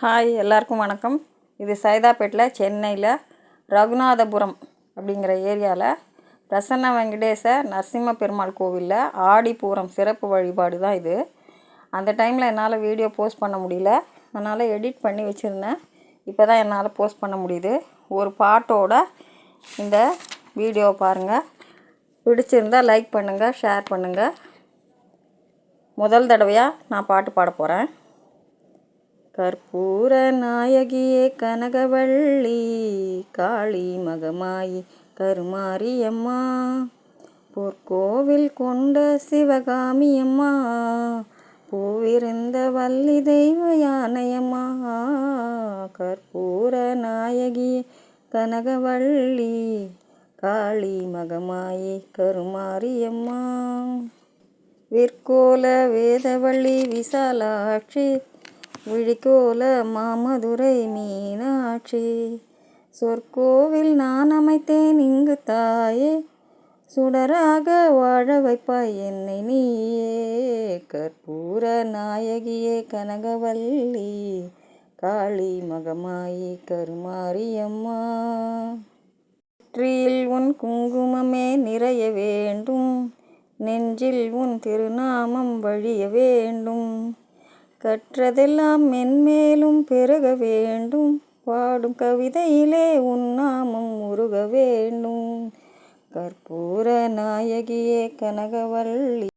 Hi எல்லாருக்கும் வணக்கம். இது சைதாப்பேட்டில் சென்னையில் ரகுநாதபுரம் அப்படிங்கிற ஏரியாவில் பிரசன்ன வெங்கடேச நரசிம்ம பெருமாள் கோவிலில் ஆடிப்பூரம் சிறப்பு வழிபாடு தான் இது. அந்த டைமில் என்னால் வீடியோ போஸ்ட் பண்ண முடியல. அதனால் எடிட் பண்ணி வச்சுருந்தேன். இப்போ தான் என்னால் போஸ்ட் பண்ண முடியுது. ஒரு பாட்டோட இந்த வீடியோ பாருங்கள் பிடிச்சிருந்தா லைக் பண்ணுங்கள் ஷேர் பண்ணுங்கள் முதல் தடவையாக நான் பாட்டு பாட போகிறேன் கற்பூர நாயகியே கனகவள்ளி காளி மகமாயி கருமாரியம்மா. பொற்கோவில் கொண்ட சிவகாமியம்மா பூவிருந்த வள்ளி தெய்வ யானையம்மா. கற்பூர நாயகி கனகவள்ளி காளி மகமாயி கருமாரியம்மா. விற்கோல வேதவள்ளி விசாலாட்சி விழிக்கோல மாமதுரை மீனாட்சி. சொற்கோவில் நான் அமைத்தேன் இங்கு தாயே. சுடராக வாழ வைப்பாய் என்னை நீயே. கற்பூர நாயகியே கனகவல்லி. காளி மகமாயி கருமாரியம்மா. நெற்றியில் உன் குங்குமமே நிறைய வேண்டும். நெஞ்சில் உன் திருநாமம் வழிய வேண்டும். கற்றதெல்லாம் மென்மேலும் பெருக வேண்டும். பாடும் கவிதையிலே உன்னாமம் உருக வேண்டும். கற்பூர நாயகியே கனகவள்ளி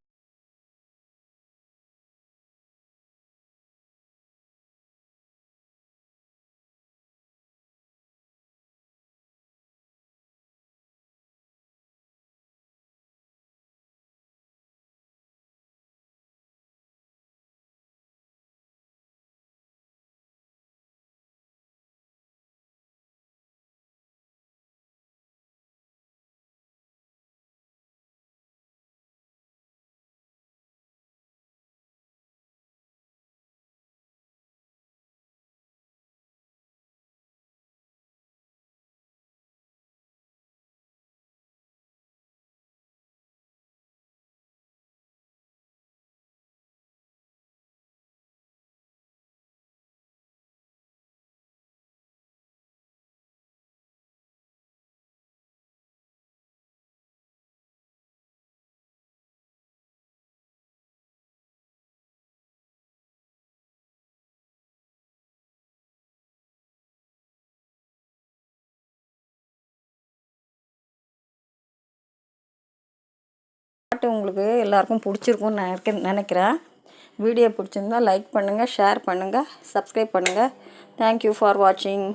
பாட்டு உங்களுக்கு எல்லாருக்கும் பிடிச்சிருக்கும்னு நான் இருக்க நினைக்கிறேன். வீடியோ பிடிச்சிருந்தா லைக் பண்ணுங்கள் ஷேர் பண்ணுங்கள் சப்ஸ்கிரைப் பண்ணுங்கள் தேங்க்யூ ஃபார் வாட்சிங்